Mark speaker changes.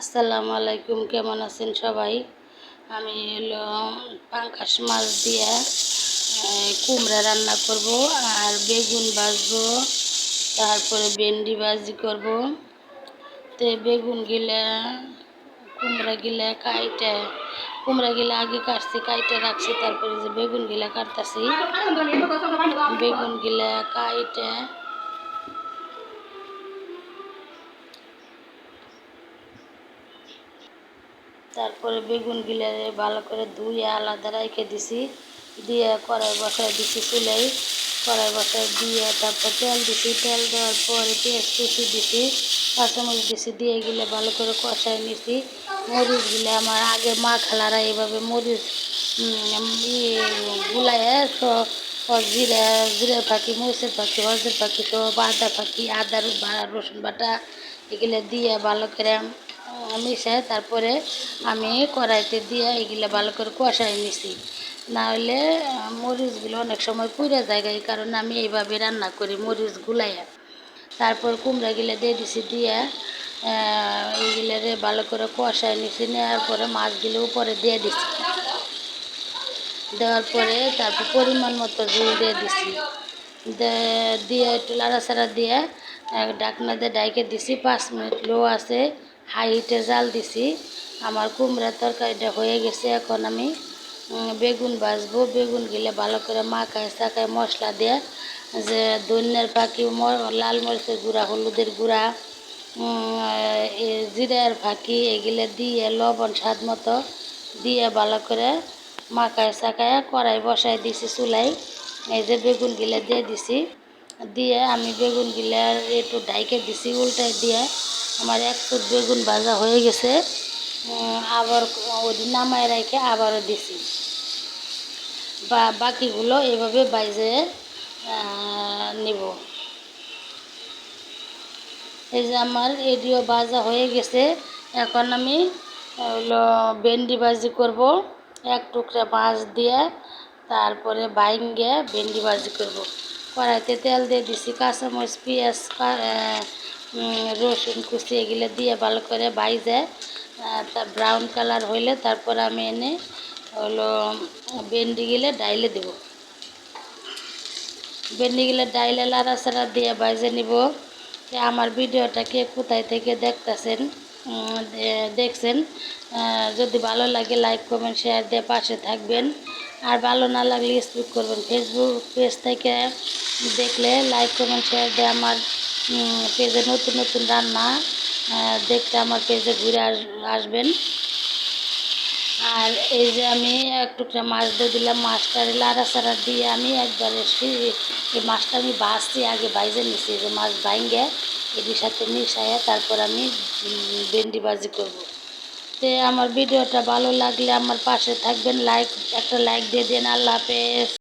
Speaker 1: আসসালামু আলাইকুম, কেমন আছেন সবাই? আমি হলো পাঙ্কাশ মাছ দিয়ে কুমড়া রান্না করব আর বেগুন ভাজবো, তারপরে ভেন্ডি ভাজি করব। তো বেগুন গিলা, কুমড়া গিলা কাইটে, কুমড়া গিলা আগে কাটছি, কাইটে রাখছি, তারপরে যে বেগুন গিলা কাটতাছি, বেগুন গিলা কাইটে তারপরে বেগুন গিলারে ভালো করে ধুয়ে আলাদা রেখে দিছি। দিয়ে কড়াই বসায় দিছি চুলাই কড়াই বসায় দিয়ে তারপর তেল দিছি। তেল দেওয়ার পরে পেঁয়াজ কুচি দিছি, কাঁচামরিচ দিছি, দিয়ে গিলে ভালো করে কষায় নিছি। মরিচ গিলে আমার আগে মা খালারা এইভাবে মরিচ ইয়ে গুলায় জিরা জিরা ফাঁকি মরিচের ফাঁকি হলদের ফাঁকি সব আদা ফাঁকি আদা রসুন বাটা, এগুলো দিয়ে ভালো করে মিশায় তারপরে আমি কড়াইতে দিয়ে এগুলো ভালো করে কষাই নিছি। না হলে মরিচগুলো অনেক সময় পুড়ে যায় এই কারণে আমি এইভাবে রান্না করি মরিচ গুলাইয়া। তারপর কুমড়া কুমড়াগুলো দিয়ে দিছি, দিয়ে এইগুলারে ভালো করে কষাই নিছি, নেওয়ার পরে মাছগুলো উপরে দিয়ে দিছি। দেওয়ার পরে তারপর পরিমাণ মতো জল দিয়ে দিছি। দিয়ে একটু লাড়াচাড়া দিয়ে ডাকনা দিয়ে ডাইকে দিছি, পাঁচ মিনিট লো আছে। হাই হিটে জাল দিছি। আমার কুমড়ার তরকারিটা হয়ে গেছে এখন আমি বেগুন ভাজবো। বেগুন গিলে ভালো করে মাখায় চাকায় মশলা দিয়ে, যে ধনিয়ার ম- লাল মরিচের গুঁড়া, হলুদের গুঁড়া জিরার ফাঁকি, এগুলো দিয়ে লবণ স্বাদ মতো দিয়ে ভালো করে মাখায় চাকায় কড়াই বসাই দিছি চুলাই এই যে বেগুন গিলা দিয়ে দিছি। দিয়ে আমি বেগুন গিলা একটু ডাইকে দিছি উল্টাই দিয়ে আমার এক ফুট বেগুন ভাজা হয়ে গেছে আবার ওই নামায় রেখে আবারও দিছি। বা, বাকিগুলো এভাবে বাইজে নিব। এই যে আমার এডিও ভাজা হয়ে গেছে, এখন আমি ভেন্ডি ভাজি করব, এক টুকরা মাছ দিয়ে, তারপরে বাইঙ্গে ভেন্ডি ভাজি করব। কড়াইতে তেল দিয়ে দিছি, কাঁচামরিচ, পেঁয়াজ রসুন কুচি এগুলো দিয়ে ভালো করে বাইজে তা ব্রাউন কালার হইলে তারপর আমি এনে হলো ভেন্ডি গিলে ডাইলে দেবো। ভেন্ডিগুলো ডাইলে লাড়াচাড়া দিয়ে বাইজে নিব। আমার ভিডিওটা কে কোথায় থেকে দেখতেছেন দেখছেন যদি ভালো লাগে লাইক কমেন্ট শেয়ার দিয়ে পাশে থাকবেন। আর ভালো না লাগলে স্পিক করবেন। ফেসবুক পেজ থেকে দেখলে লাইক কমেন্ট শেয়ার দিয়ে আমার পেজে নতুন নতুন রান্না দেখতে আমার পেজে ঘুরে আস- আসবেন। আর এই যে আমি এক টুকরা মাছ দিয়ে দিলাম, মাছটা লাড়াচাড়া দিয়ে আমি একবারে এই মাছটা আমি ভাজছি, আগে বাইজে নিছি যে মাছ বাইঙ্গে এটির সাথে মিশাইয়া তারপর আমি ভেন্ডি ভাজি করব। তো আমার ভিডিওটা ভালো লাগলে আমার পাশে থাকবেন, লাইক, একটা লাইক দিয়ে দেন, আল্লাহ হাফেজ।